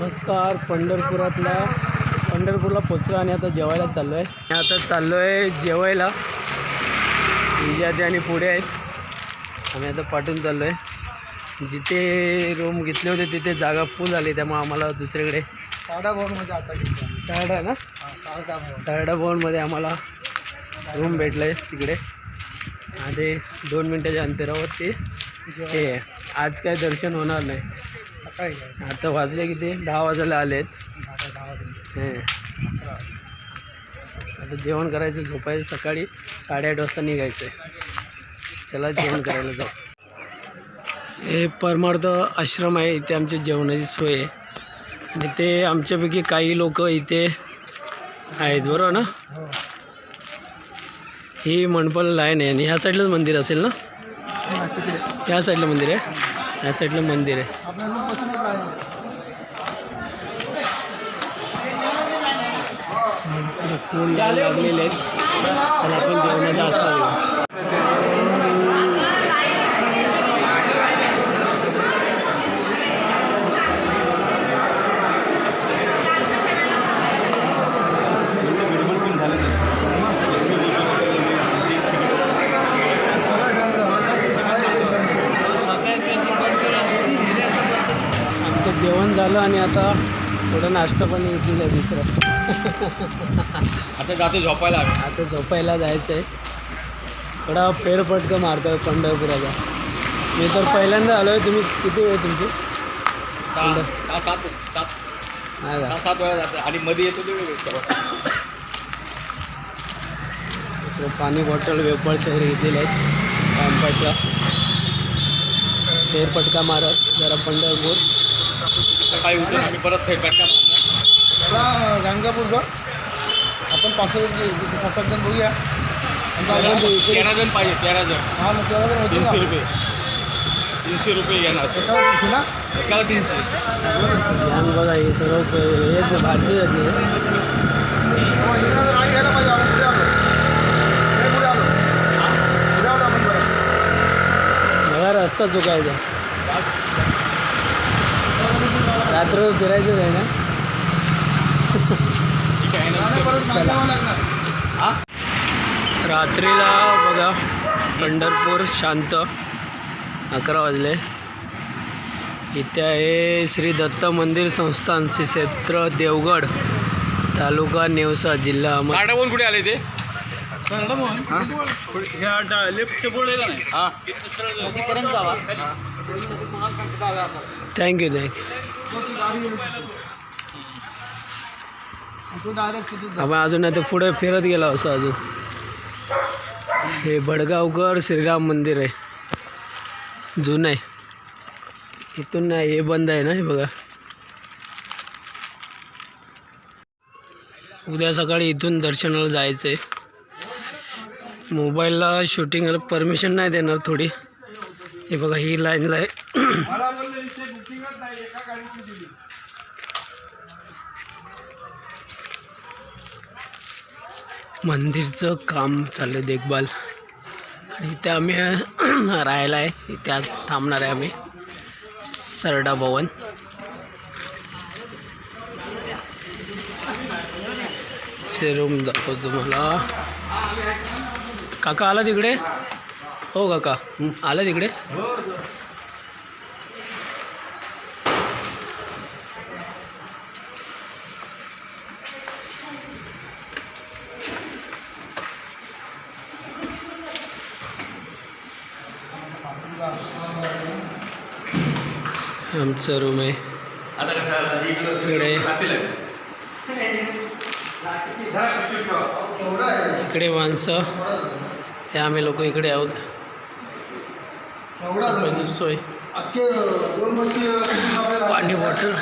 नमस्कार पंढरपुरातला पंढरपूरला पोचलो आणि आता जेवायला चाललो आहे आता चाललो आहे जेवायला. विजयाते आणि पुढे आहेत. आम्ही आता पाठवून चाललो आहे जिथे रूम घेतले होते तिथे जागा फुल झाली त्यामुळे आम्हाला दुसरीकडे साडा भवनमध्ये आता घेतला. सारडा ना? हा साडा भवन. सारडा भवनमध्ये आम्हाला रूम भेटलं आहे तिकडे. आणि दोन मिनटाच्या अंतरावरती. हे. आज काय दर्शन होणार नाही. सकाळी आता वाजले किती? दहा वाजायला आलेत. हे. आता जेवण करायचं झोपायचं सकाळी साडेआठ वाजता निघायचं आहे चला जेवण करायला जाऊ. हे परमार्थ आश्रम आहे इथे आमची जेवणाची सोय आहे. आणि ते आमच्यापैकी काही लोक इथे आहेत बरोबर ना? ही मंडपल लाईन आहे आणि ह्या साईडलाच मंदिर असेल ना? ह्या साईडला मंदिर आहे. ह्या साईडला मंदिर आहे. आपल्या लागलेले आहेत. आपण जेवणाचा आस्वाद घेऊ आमचं जेवण झालं आणि आता थोडं नाश्ता पण घेतलेलं आहे दुसरं. आता जातो झोपायला आता झोपायला जायचं आहे थोडा फेरफटका मारतोय पंढरपुराचा. मी तर पहिल्यांदा आलो आहे तुम्ही किती वेळ तुमची? सात सात. सात वेळा जाते. आणि मध्ये येतो ते दुसरं पाणी बॉटल वेपर्स वगैरे घेतलेले आहेत. टाइमपासला फेरफटका मारत जरा पंढरपूर. उठून आम्ही परत फेरफटका मारला गाणगापूर ग आपण पाच सात आठ जण बघूया तेरा जण पाहिजे तेरा जण हा मग तेरा जण तीनशे रुपये। तीनशे रुपये घेणार ना एकाला तीनशे ध्यान बघा हे सर्व प- हेच भारतीय जाते मला रस्ता चुकायचा रात्र फिरायचंच आहे ना? ठीक आहे ना हा? रात्रीला बघा पंढरपूर शांत अकरा वाजले. इथे आहे श्री दत्त मंदिर संस्थान श्री क्षेत्र देवगड तालुका नेवसा जिल्हा अहमद कुठे आले ते? हा? थँक्यू थँक्यू आपण अजून नाही तर पुढे फिरत गेला असं अजून. हे भडगावकर श्रीराम मंदिर आहे. जुनं आहे. इथून नाही हे बंद आहे ना हे बघा. उद्या सकाळी इथून दर्शनाला जायचं आहे मोबाईलला शूटिंगला परमिशन नाही देणार थोडी. हे बघा ही लाईनला आहे. मंदिरचं काम चाललं देखभाल. आणि इथे आम्ही राहायला आहे. इथे आज थांबणार आहे आम्ही. सरडा भवन. शेरूम दाखवतो तुम्हाला. काका आला तिकडे? हो काका. आला तिकडे? आमचं रूम आहे. इकडे. इकडे माणसं. हे आम्ही लोक इकडे आहोत. सोय. पाणी बॉटल